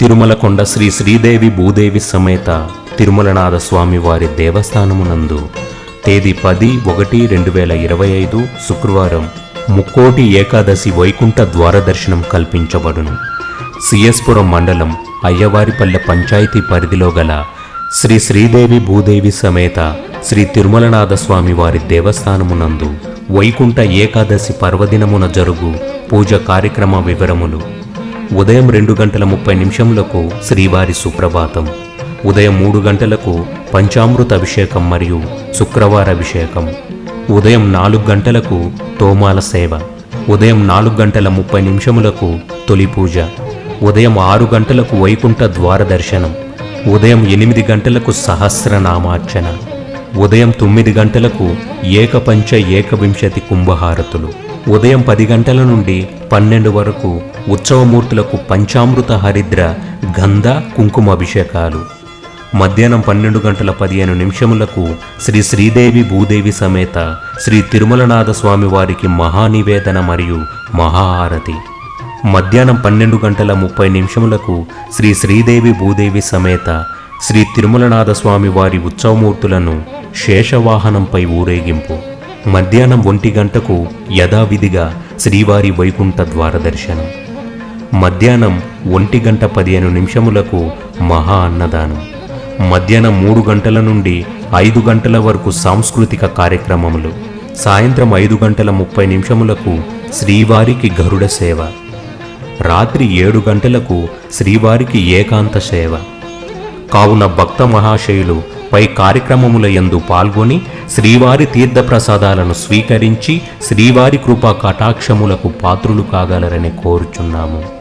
తిరుమలకొండ శ్రీ శ్రీదేవి భూదేవి సమేత తిరుమలనాథ స్వామి వారి దేవస్థానమునందు తేదీ పది ఒకటి రెండు వేల ఇరవై ఐదు శుక్రవారం ముక్కోటి ఏకాదశి వైకుంఠ ద్వార దర్శనం కల్పించబడును. సిఎస్పురం మండలం అయ్యవారిపల్లె పంచాయతీ పరిధిలో గల శ్రీ శ్రీదేవి భూదేవి సమేత శ్రీ తిరుమలనాథ స్వామి వారి దేవస్థానమునందు వైకుంఠ ఏకాదశి పర్వదినమున జరుగు పూజ కార్యక్రమ వివరములు ఉదయం రెండు గంటల ముప్పై నిమిషములకు శ్రీవారి సుప్రభాతం. ఉదయం మూడు గంటలకు పంచామృత అభిషేకం మరియు శుక్రవార అభిషేకం. ఉదయం నాలుగు గంటలకు తోమాల సేవ. ఉదయం నాలుగు గంటల ముప్పై నిమిషములకు తొలి పూజ. ఉదయం ఆరు గంటలకు వైకుంఠ ద్వార దర్శనం. ఉదయం ఎనిమిది గంటలకు సహస్రనామార్చన. ఉదయం తొమ్మిది గంటలకు ఏకపంచ ఏకవింశతి కుంభహారతులు. ఉదయం పది గంటల నుండి పన్నెండు వరకు ఉత్సవమూర్తులకు పంచామృత హరిద్ర గంధ కుంకుమ అభిషేకాలు. మధ్యాహ్నం పన్నెండు గంటల పదిహేను నిమిషములకు శ్రీ శ్రీదేవి భూదేవి సమేత శ్రీ తిరుమలనాథ స్వామి వారికి మహానివేదన మరియు మహాహారతి. మధ్యాహ్నం పన్నెండు గంటల ముప్పై నిమిషములకు శ్రీ శ్రీదేవి భూదేవి సమేత శ్రీ తిరుమలనాథ స్వామి వారి ఉత్సవమూర్తులను శేషవాహనంపై ఊరేగింపు. మధ్యాహ్నం ఒంటి గంటకు యథావిధిగా శ్రీవారి వైకుంఠ ద్వార దర్శనం. మధ్యాహ్నం ఒంటి గంట పదిహేను నిమిషములకు మహా అన్నదానం. మధ్యాహ్నం మూడు గంటల నుండి ఐదు గంటల వరకు సాంస్కృతిక కార్యక్రమములు. సాయంత్రం ఐదు గంటల ముప్పై నిమిషములకు శ్రీవారికి గరుడ సేవ. రాత్రి ఏడు గంటలకు శ్రీవారికి ఏకాంత సేవ. కావున భక్త మహాశయులు పై కార్యక్రమముల యందు పాల్గొని శ్రీవారి తీర్థప్రసాదాలను స్వీకరించి శ్రీవారి కృపా కటాక్షములకు పాత్రులు కాగలరని కోరుచున్నాము.